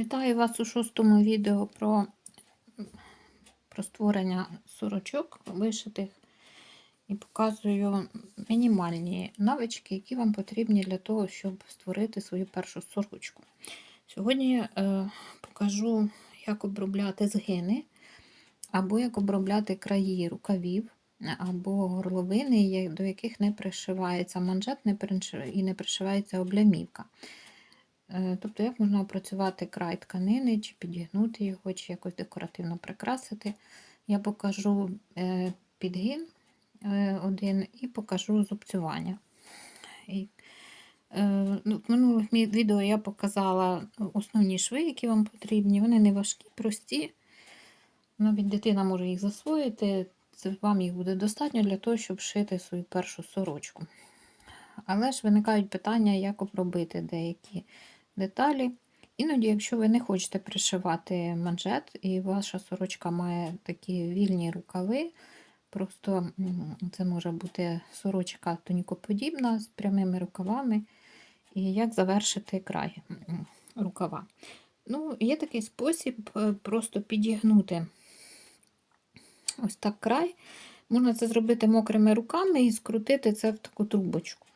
Вітаю вас у шостому відео про, про створення сорочок вишитих і показую мінімальні навички, які вам потрібні для того, щоб створити свою першу сорочку. Сьогодні е, покажу, як обробляти згини, або як обробляти краї рукавів, або горловини, до яких не пришивається манжет і не пришивається облямівка. Е, Тобто, як можна опрацювати край тканини, чи підігнути його, чи якось декоративно прикрасити. Я покажу е, підгін е, один і покажу зубцювання. Ну, в минулих відео я показала основні шви, які вам потрібні. Вони не важкі, прості. Навіть дитина може їх засвоїти. Вам їх буде достатньо для того, щоб шити свою першу сорочку. Але ж виникають питання, як обробити деякі деталі. Іноді, якщо ви не хочете пришивати манжет, і ваша сорочка має такі вільні рукави, просто це може бути сорочка тонікоподібна з прямими рукавами, і як завершити край рукава. Ну, є такий спосіб е, просто підігнути ось так край. Можна це зробити мокрими руками і скрутити це в таку трубочку.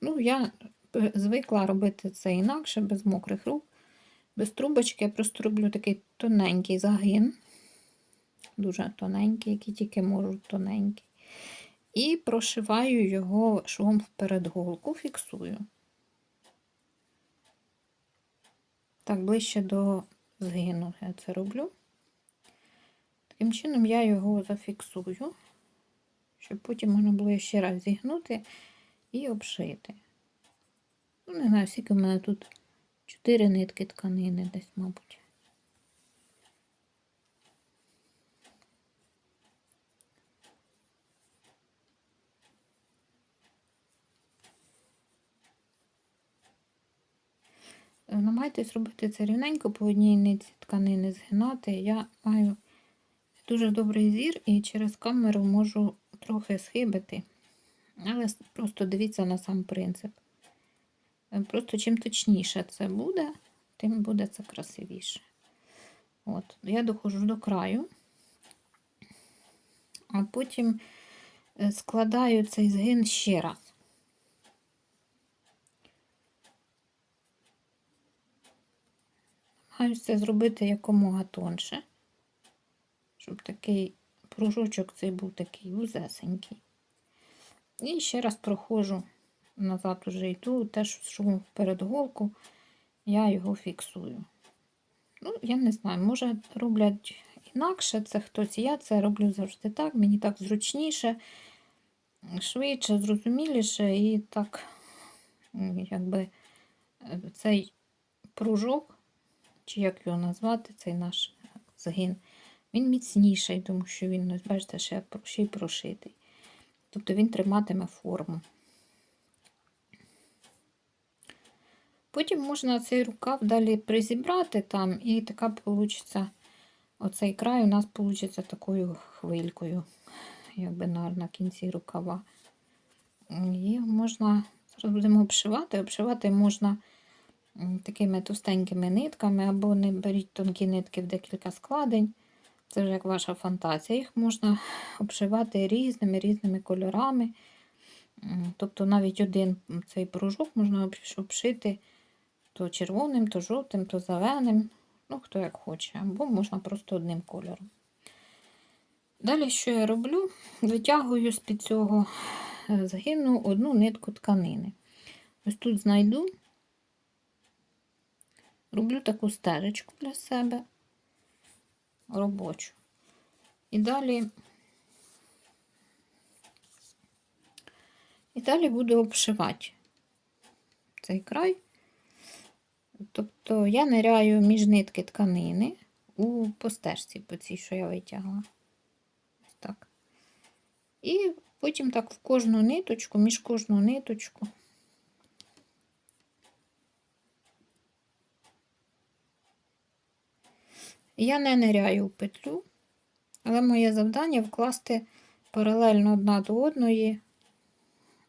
Ну, я звикла робити це інакше, без мокрих рук, без трубочки. Я просто роблю такий тоненький загин, дуже тоненький, який тільки можу тоненький. І прошиваю його швом в передголку, фіксую. Так, ближче до згину я це роблю. Таким чином я його зафіксую, щоб потім можна було ще раз зігнути і обшити. Ну, не знаю, скільки в мене тут 4 нитки тканини десь, мабуть. Е, Намагайтесь робити це рівненько по одній нитці тканини згинати. Я маю дуже добрий зір і через камеру можу трохи схибити. Але просто дивіться на сам принцип. Е, Просто чим точніше це буде, тим буде це красивіше. От, я доходжу до краю, а потім е, складаю цей згин ще раз. Намагаюся це зробити якомога тонше, щоб такий пружочок цей був такий вузесенький. І ще раз проходжу назад уже йду, теж шумом перед голку, я його фіксую. Ну, я не знаю, може роблять інакше це хтось. Я це роблю завжди так, мені так зручніше, швидше, зрозуміліше, і так, якби е, цей пружок, чи як його назвати, цей наш згин, він міцніший, тому що він, ось бачите, ще й прошитий. Тобто він триматиме форму. Потім можна цей рукав далі призібрати там, і така получиться, оцей край у нас получиться такою хвилькою, якби на, на кінці рукава. І можна, зараз будемо обшивати. Обшивати можна такими товстенькими нитками, або не беріть тонкі нитки в декілька складень. Це вже як ваша фантазія. Їх можна обшивати різними різними кольорами. Тобто навіть один цей пружок можна обш- обшити то червоним, то жовтим, то зеленим. Ну, хто як хоче, або можна просто одним кольором. Далі, що я роблю? Витягую з-під цього е, згину одну нитку тканини. Ось тут знайду, роблю таку стежечку для себе робочу. І далі, і далі буду обшивати цей край. Тобто я ниряю між нитки тканини у постежці, по цій, що я витягла. Ось так. І потім так в кожну ниточку, між кожну ниточку. Я не ниряю в петлю, але моє завдання вкласти паралельно одна до одної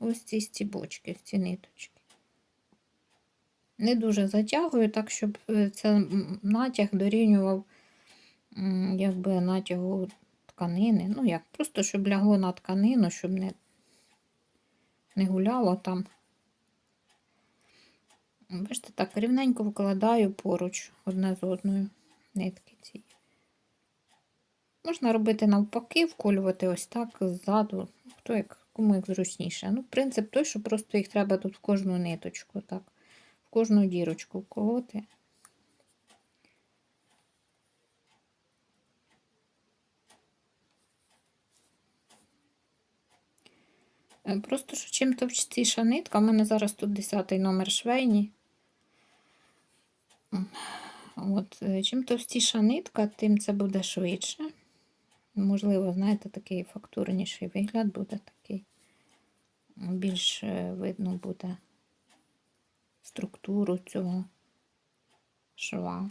ось ці стібочки, ці ниточки. Не дуже затягую, так, щоб е, це натяг дорівнював якби натягу тканини. Ну, як, просто щоб лягло на тканину, щоб не, не гуляло там. Бачите, так рівненько вкладаю поруч одне з одною нитки ці. Можна робити навпаки, вколювати ось так ззаду, хто як, кому як зручніше. Ну, принцип той, що просто їх треба тут в кожну ниточку, так, кожну дірочку вколоти. Е, Просто що чим товстіша нитка, у мене зараз тут 10 номер швейні. От, е, чим товстіша нитка, тим це буде швидше. Можливо, знаєте, такий фактурніший вигляд буде такий. Більш е, видно буде структуру цього шва.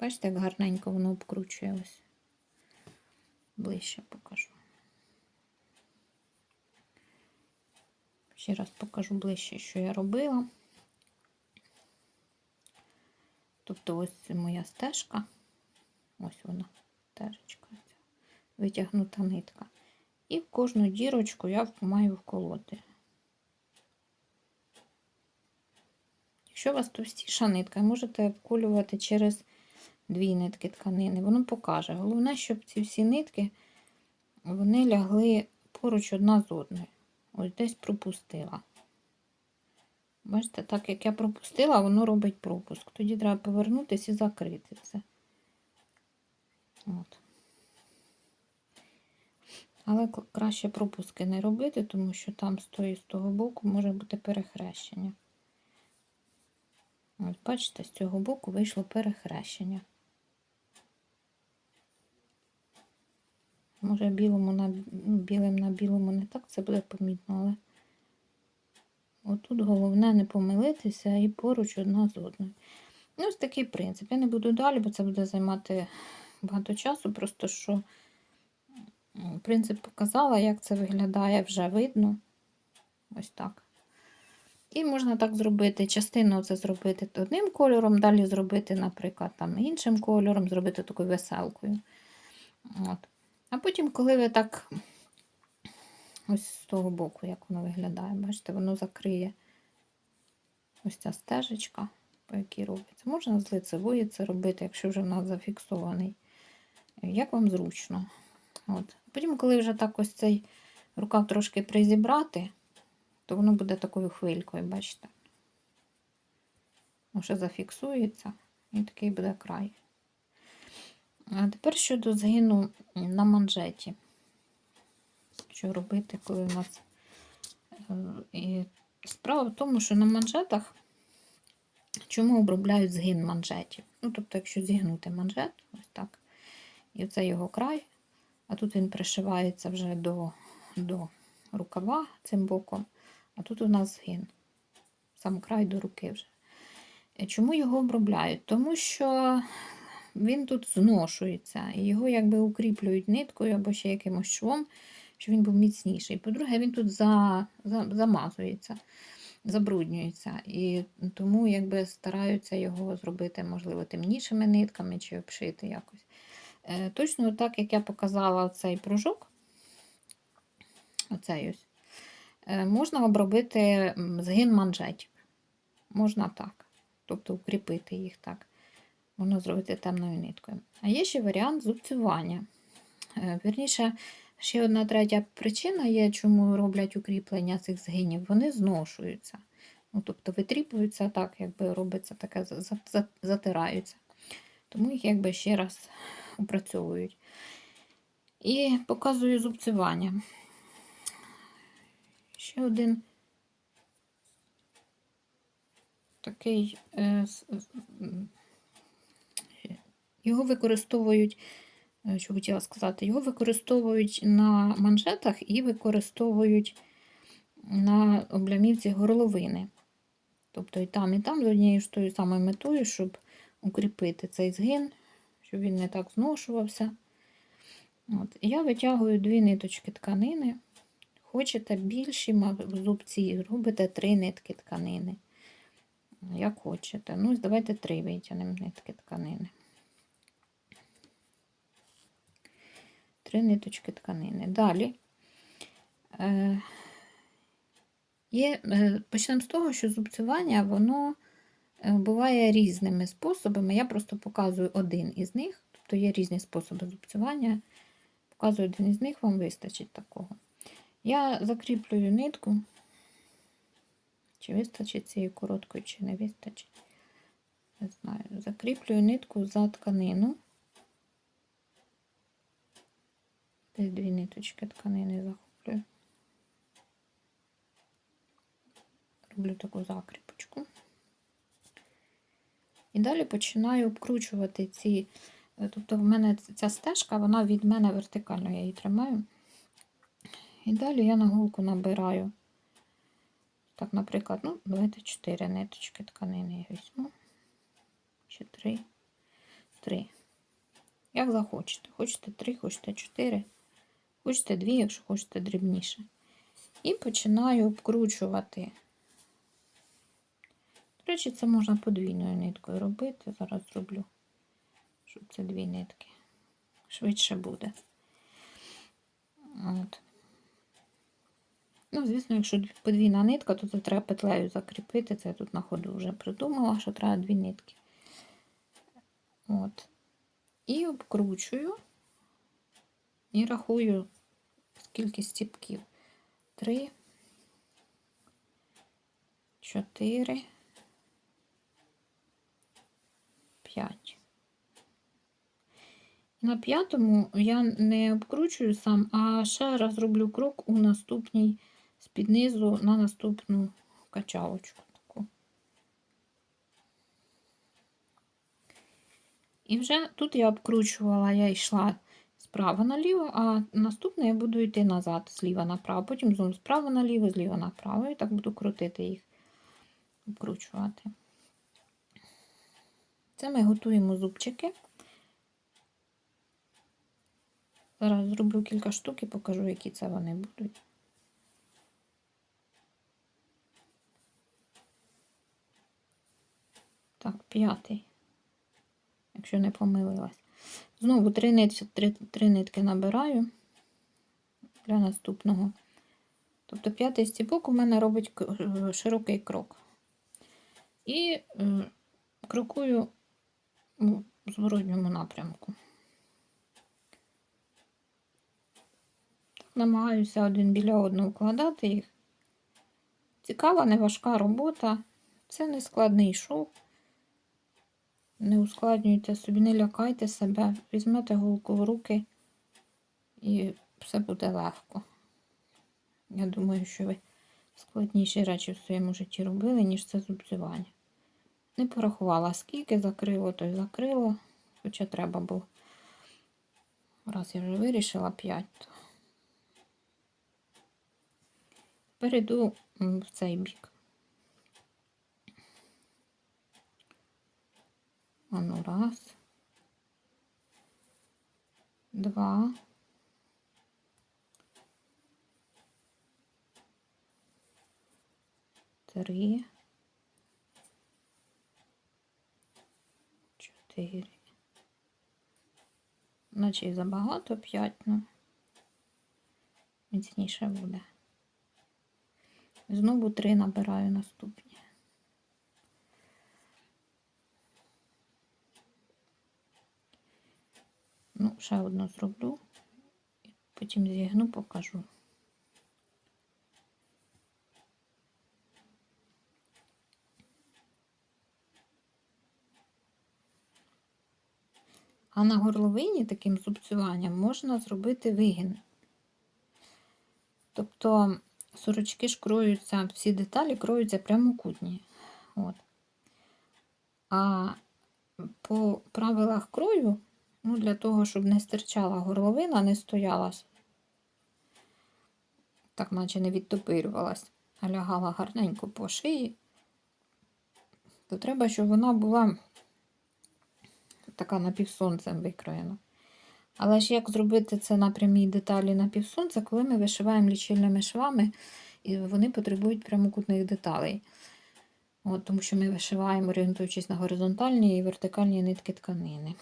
Бачите, як гарненько воно обкручує. Ближче покажу. Ще раз покажу ближче, що я робила. Тобто ось це моя стежка. Ось вона, стежечка. Витягнута нитка. І в кожну дірочку я маю вколоти. Якщо у вас товстіша нитка, можете вколювати через дві нитки тканини. Воно покаже. Головне, щоб ці всі нитки вони лягли поруч одна з одною. Ось десь пропустила. Бачите, так як я пропустила, воно робить пропуск. Тоді треба повернутися і закрити це. От. Але краще пропуски не робити, тому що там з того боку може бути перехрещення. Ось, бачите, з цього боку вийшло перехрещення. Може, білому на, ну, білим на білому не так це буде помітно, але отут головне не помилитися і поруч одна з одною. Ну, ось такий принцип. Я не буду далі, бо це буде займати багато часу, просто що принцип показала, як це виглядає, вже видно. Ось так. І можна так зробити, частину це зробити одним кольором, далі зробити, наприклад, там іншим кольором, зробити такою веселкою. От. А потім, коли ви так ось з того боку, як воно виглядає, бачите, воно закриє ось ця стежечка, по якій робиться. Можна з лицевої це робити, якщо вже в нас зафіксований. Як вам зручно. От. Потім, коли вже так ось цей рукав трошки призібрати, то воно буде такою хвилькою, бачите? Ще зафіксується і такий буде край. А тепер щодо згину на манжеті. Що робити, коли у нас. е, І справа в тому, що на манжетах чому обробляють згин манжетів? Ну, тобто, якщо зігнути манжет, ось так, і це його край, а тут він пришивається вже до, до рукава цим боком, а тут у нас згин. Сам край до руки вже. Е, Чому його обробляють? Тому що він тут зношується, і його якби укріплюють ниткою або ще якимось швом, щоб він був міцніший. По-друге, він тут за, за, замазується, забруднюється. І тому якби стараються його зробити, можливо, темнішими нитками чи обшити якось. Е, точно так, як я показала цей пружок, оцей ось, можна обробити згин манжетів. Можна так. Тобто укріпити їх так. Можна зробити темною ниткою. А є ще варіант зубцювання. Е, Вірніше, ще одна третя причина є, чому роблять укріплення цих згинів. Вони зношуються. Ну, тобто витріпуються так, якби робиться таке, за- за- за- затираються. Тому їх якби ще раз опрацьовують. І показую зубцювання. Ще один такий е, с- його використовують, е, що хотіла сказати, його використовують на манжетах і використовують на облямівці горловини. Тобто і там, і там з однією ж тою самою метою, щоб укріпити цей згин, щоб він не так зношувався. От. Я витягую дві ниточки тканини. Хочете більші зубці, робите три нитки тканини. як хочете. Ну, давайте три витягнемо нитки тканини. Три ниточки тканини. Далі. Е, е, почнемо з того, що зубцювання, воно е, буває різними способами. Я просто показую один із них. Тобто є різні способи зубцювання. Показую один із них, вам вистачить такого. Я закріплюю нитку. Чи вистачить цієї короткої, чи не вистачить. Не знаю. Закріплюю нитку за тканину. Десь дві ниточки тканини захоплюю. Роблю таку закріпочку. І далі починаю обкручувати ці. Тобто, в мене ця стежка, вона від мене вертикально, я її тримаю. І далі я на голку набираю. Так, наприклад, ну, давайте 4 ниточки тканини я візьму. Чи 3. 3. Як захочете. Хочете 3, хочете 4, хочете 2, якщо хочете дрібніше. І починаю обкручувати. До речі, це можна подвійною ниткою робити. Зараз зроблю, щоб це дві нитки. Швидше буде. От. Ну, звісно, якщо подвійна нитка, то це треба петлею закріпити. Це я тут на ходу вже придумала, що треба дві нитки. От. І обкручую і рахую скільки стіпків. Три, чотири, п'ять. На п'ятому я не обкручую сам, а ще раз роблю крок у наступній з-під низу на наступну качалочку. Таку. І вже тут я обкручувала, я йшла справа наліво, а наступне я буду йти назад, зліва направо, потім знову справа наліво, зліва направо, і так буду крутити їх, обкручувати. Це ми готуємо зубчики. Зараз зроблю кілька штук і покажу, які це вони будуть. Так, п'ятий, якщо не помилилась. Знову три нитки, три, три нитки набираю для наступного. Тобто п'ятий стібок у мене робить широкий крок. І е, крокую у зворотньому напрямку. намагаюся один біля одного вкладати їх. Цікава, неважка робота. Це не складний шов. Не ускладнюйте собі, не лякайте себе, візьмете голку в руки і все буде легко. Я думаю, що ви складніші речі в своєму житті робили, ніж це зубцювання. Не порахувала, скільки закрило, то й закрило, хоча треба було. Раз я вже вирішила 5, то перейду в цей бік. Ану, раз, два, три, чотири. Наче забагато п'ять, ну міцніше буде. Знову три набираю наступні. Ну, ще одну зроблю, потім зігну, покажу. А на горловині таким зубцюванням можна зробити вигін. Тобто сорочки ж кроються, всі деталі кроються прямокутні. От. А по правилах крою, ну, для того, щоб не стирчала горловина, не стояла, так наче не відтопирювалась, а лягала гарненько по шиї, то треба, щоб вона була така напівсонцем викроєна. Але ж як зробити це на прямій деталі на півсонця, коли ми вишиваємо лічильними швами, і вони потребують прямокутних деталей. От, тому що ми вишиваємо, орієнтуючись на горизонтальні і вертикальні нитки тканини.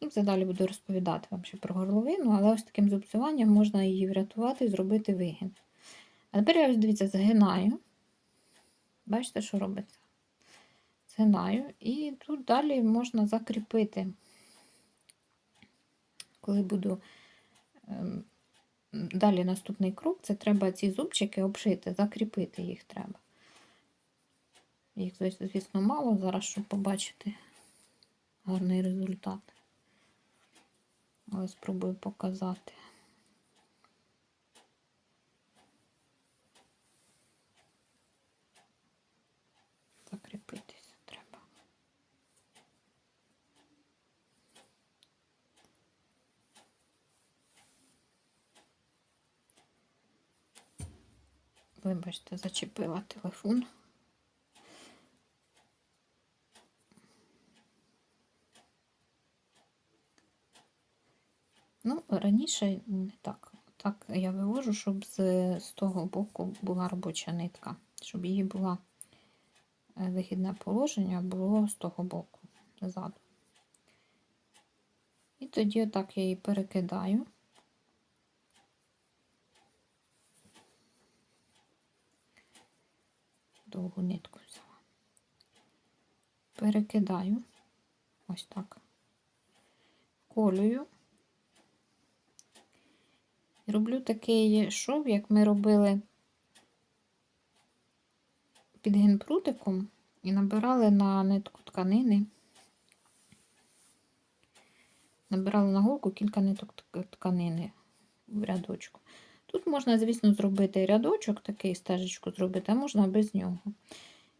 І це далі буду розповідати вам ще про горловину, але ось таким зубцюванням можна її врятувати і зробити вигін. А тепер я ось дивіться, загинаю. Бачите, що робиться? Згинаю. І тут далі можна закріпити. Коли буду ем, далі наступний крок, це треба ці зубчики обшити, закріпити їх треба. Їх, звісно, мало зараз, щоб побачити гарний результат. Але спробую показати. Закріпитися треба. Вибачте, зачепила телефон. Раніше не так. Так я вивожу, щоб з, з того боку була робоча нитка, щоб її була е, вихідне положення було з того боку, ззаду. І тоді отак я її перекидаю. Довгу нитку взяла. Перекидаю ось так, колюю. Роблю такий шов, як ми робили під генпрутиком і набирали на нитку тканини. Набирали на голку кілька ниток тканини в рядочку. Тут можна, звісно, зробити рядочок, такий стежечку зробити, а можна без нього.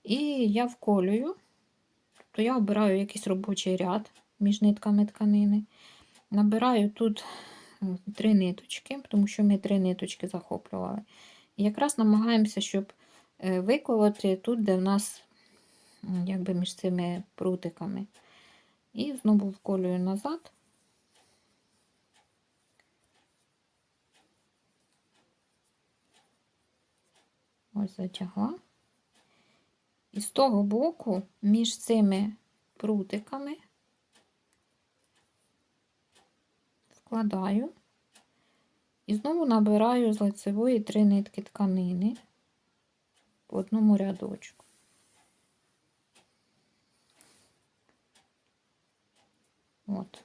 І я вколюю, тобто я обираю якийсь робочий ряд між нитками тканини. Набираю тут три ниточки, тому що ми три ниточки захоплювали. І якраз намагаємося, щоб е, виколоти тут, де в нас якби між цими прутиками. І знову вколюю назад. Ось затягла. І з того боку, між цими прутиками, вкладаю і знову набираю з лицевої три нитки тканини по одному рядочку. От.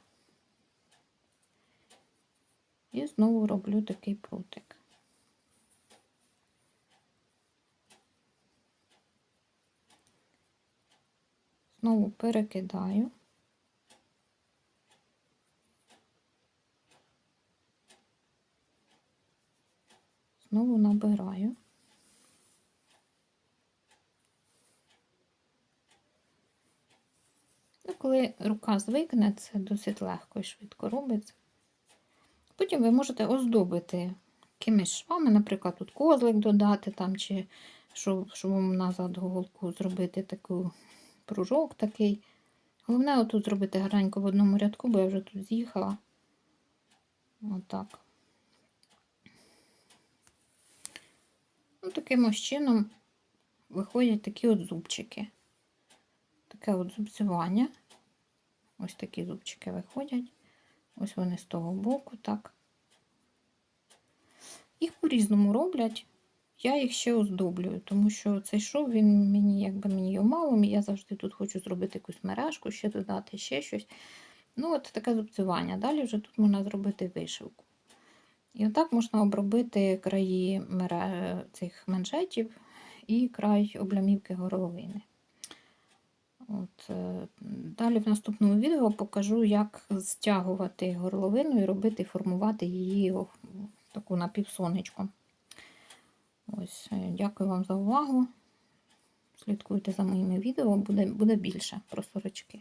І знову роблю такий прутик. Знову перекидаю. Знову набираю. Ну, коли рука звикне, це досить легко і швидко робиться. Потім ви можете оздобити якимись швами, наприклад, тут козлик додати, там, чи щоб, щоб назад голку зробити таку пружок такий. Головне, отут зробити гарненько в одному рядку, бо я вже тут з'їхала. Отак. Ну, Таким ось чином виходять такі от зубчики. Таке от зубцювання. Ось такі зубчики виходять. Ось вони з того боку, так. Їх по-різному роблять. Я їх ще оздоблюю, тому що цей шов, він мені, якби мені його мало, я завжди тут хочу зробити якусь мережку, ще додати ще щось. Ну, от таке зубцювання. Далі вже тут можна зробити вишивку. І отак можна обробити краї цих манжетів і край облямівки горловини. От, е, Далі в наступному відео покажу, як стягувати горловину і робити, формувати її таку напівсонечку. Ось, е, Дякую вам за увагу. Слідкуйте за моїми відео, буде, буде більше про сорочки.